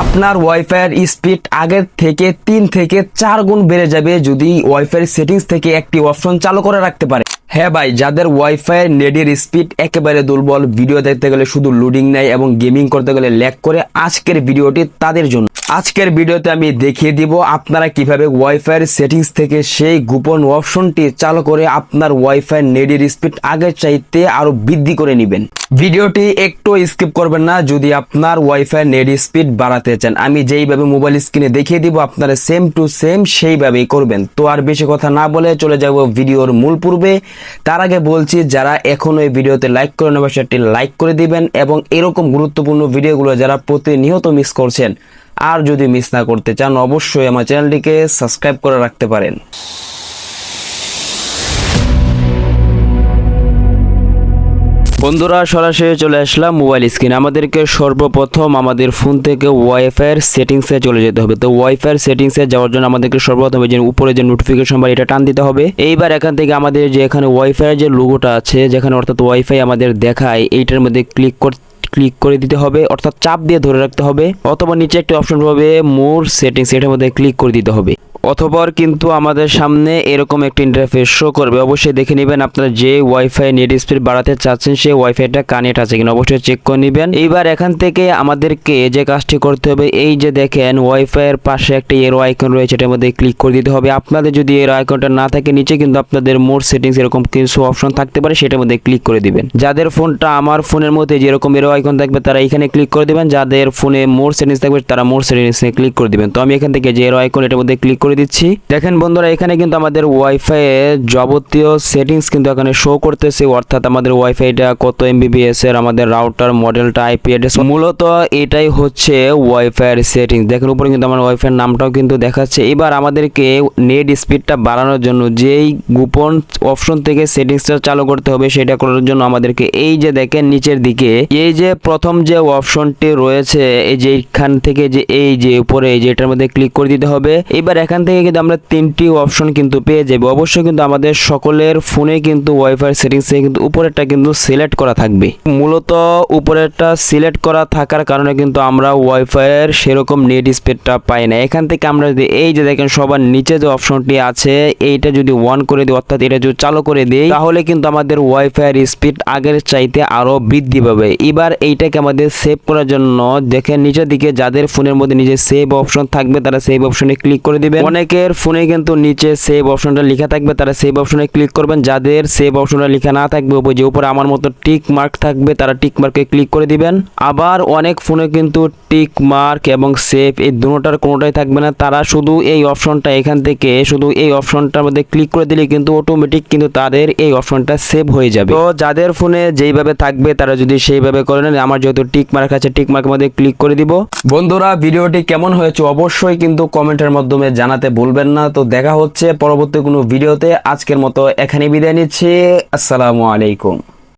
আপনার ওয়াইফাইয়ের স্পিড আগের থেকে তিন থেকে চার গুণ বেড়ে যাবে যদি ওয়াইফাই সেটিংস থেকে একটি অপশন চালু করে রাখতে পারে। হ্যাঁ ভাই, যাদের ওয়াইফাই নেটের স্পিড একেবারে দুর্বল ভিডিও দেখতে গেলে শুধু লোডিং নেয় এবং গেমিং করতে গেলে ল্যাগ করে আজকের ভিডিওটি তাদের জন্য। আজকের ভিডিওতে আমি দেখিয়ে দিব আপনারা কীভাবে ওয়াইফাইয়ের সেটিংস থেকে সেই গোপন অপশনটি চালু করে আপনার ওয়াইফাই নেটের স্পিড আগের চাইতে আরও বৃদ্ধি করে নেবেন। ভিডিওটি একটু স্কিপ করবেন না, যদি আপনার ওয়াইফাই নেট স্পিড বাড়াতে চান। আমি যেইভাবে মোবাইল স্ক্রিনে দেখিয়ে দিব, আপনারা সেম টু সেম সেইভাবেই করবেন। তো আর বেশি কথা না বলে চলে যাব ভিডিওর মূল পূর্বে। তার আগে বলছি, যারা এখনও এই ভিডিওতে লাইক করে নেবে সেটি লাইক করে দিবেন এবং এরকম গুরুত্বপূর্ণ ভিডিওগুলো যারা প্রতিনিয়ত মিস করছেন, আর যদি মিস না করতে চান, অবশ্যই আমার চ্যানেলটিকে সাবস্ক্রাইব করে রাখতে পারেন। বন্ধুরা, সরাসরি চলে আসলাম মোবাইল স্ক্রিন। আমাদেরকে সর্বপ্রথম আমাদের ফোন থেকে ওয়াইফাইয়ের সেটিংসে চলে যেতে হবে। তো ওয়াইফাইয়ের সেটিংসে যাওয়ার জন্য আমাদেরকে সর্বপ্রথম যে উপরে যে নোটিফিকেশন বার এটা টান দিতে হবে। এইবার এখান থেকে আমাদের যে এখানে ওয়াইফাইয়ের যে লোগোটা আছে, যেখানে অর্থাৎ ওয়াইফাই আমাদের দেখায়, এইটার মধ্যে ক্লিক করতে ক্লিক করে দিতে হবে। অর্থাৎ চাপ দিয়ে ধরে রাখতে হবে। অথবা নিচে একটি অপশন পাবে মোর সেটিংস এটার মধ্যে ক্লিক করে দিতে হবে। অথবা কিন্তু আমাদের সামনে এরকম একটি ইন্টারফেস শো করবে। অবশ্যই দেখে নেবেন আপনারা যে ওয়াইফাই নেট স্পিড বাড়াতে চাচ্ছেন, সেই ওয়াইফাইটা কানেক্ট আছে কিনা। অবশ্যই চেক করে নেবেন। এইবার এখান থেকে আমাদেরকে যে কাজটি করতে হবে, এই যে দেখেন ওয়াইফাইয়ের পাশে একটা এরো আইকন রয়েছে, এটার মধ্যে ক্লিক করে দিতে হবে। আপনাদের যদি এরো আইকনটা না থাকে, নিচে কিন্তু আপনাদের মোর সেটিংস এরকম কিছু অপশন থাকতে পারে, সেটার মধ্যে ক্লিক করে দিবেন। যাদের ফোনটা আমার ফোনের মধ্যে যেরকম এরো আইকন থাকবে, তারা এখানে ক্লিক করে দিবেন। যাদের ফোনে মোর সেটিংস থাকবে, তারা মোর সেটিংসে ক্লিক করে দিবেন। তো আমি এখান থেকে যে এরো আইকন এটার মধ্যে ক্লিক করে দিচ্ছি। দেখেন বন্ধুরা, এখানে কিন্তু আমাদের ওয়াইফাই যাবতীয় সেটিংস কিন্তু এখানে শো করতেছে। অর্থাৎ আমাদের ওয়াইফাইটা কত এমবিবিএস এর, আমাদের রাউটার মডেলটা আইপি অ্যাড্রেস মূলত এটাই হচ্ছে ওয়াইফাই এর সেটিংস দেখেন উপরে কিন্তু আমার ওয়াইফাই এর নামটাও কিন্তু দেখাচ্ছে। এবার আমাদেরকে নেট স্পিডটা বাড়ানোর জন্য যেই গোপন অপশন থেকে সেটিংসটা চালু করতে হবে, সেটা করার জন্য আমাদেরকে এই যে দেখেন নিচের দিকে, এই যে প্রথম যে অপশনটি রয়েছে, এই যে এখান থেকে যে এই যে উপরে, এই যে এটার মধ্যে ক্লিক করে দিতে হবে। এবার এখান থেকে কিন্তু আমরা তিনটি অপশন কিন্তু পেয়ে যাব। অবশ্যই কিন্তু আমাদের সকলের ফোনে কিন্তু ওয়াইফাই সেটিংসে কিন্তু উপরেরটা কিন্তু সিলেক্ট করা থাকবে। মূলত উপরেরটা সিলেক্ট করা থাকার কারণে কিন্তু আমরা ওয়াইফাইয়ের সেরকম নেট স্পিডটা পাই না। এখান থেকে আমরা যদি এই যে দেখেন সবার নিচে যে অপশনটি আছে, এইটা যদি অন করে দিই, অর্থাৎ এটা যদি চালু করে দিই, তাহলে কিন্তু আমাদের ওয়াইফাইয়ের স্পিড আগের চাইতে আরও বৃদ্ধি পাবে। এবার এইটাকে আমাদের সেভ করার জন্য দেখেন নিচের দিকে যাদের ফোনের মধ্যে নিজে সেভ অপশন থাকবে, তারা সেভ অপশনে ক্লিক করে দিবেন। অনেকের ফোনে কিন্তু নিচে সেভ অপশনটা লেখা থাকবে। তারা সেভ অপশনে ক্লিক করবেন। যাদের সেভ অপশনটা লেখা না থাকবে যে উপরে আমার মতো টিক মার্ক থাকবে, তারা টিক মার্কে ক্লিক করে দিবেন। আবার অনেক ফোনে কিন্তু টিক মার্ক এবং সেভ এই দুটোটার কোনোটাই থাকবে না। তারা শুধু এই অপশনটা এখান থেকে, শুধু এই অপশনটার মধ্যে ক্লিক করে দিলে কিন্তু অটোমেটিক কিন্তু তাদের এই অপশনটা সেভ হয়ে যাবে। তো যাদের ফোনে যেইভাবে থাকবে, তারা যদি সেইভাবে করে নেন, আমার যেহেতু টিক মার্ক আছে টিক মার্কের মধ্যে ক্লিক করে দিব। বন্ধুরা, ভিডিওটি কেমন হয়েছে অবশ্যই কিন্তু কমেন্টের মাধ্যমে জানাতে ভুলবেন না। তো দেখা হচ্ছে পরবর্তী কোনো ভিডিওতে। আজকের মতো এখানে বিদায় নিচ্ছি। আসসালামু আলাইকুম।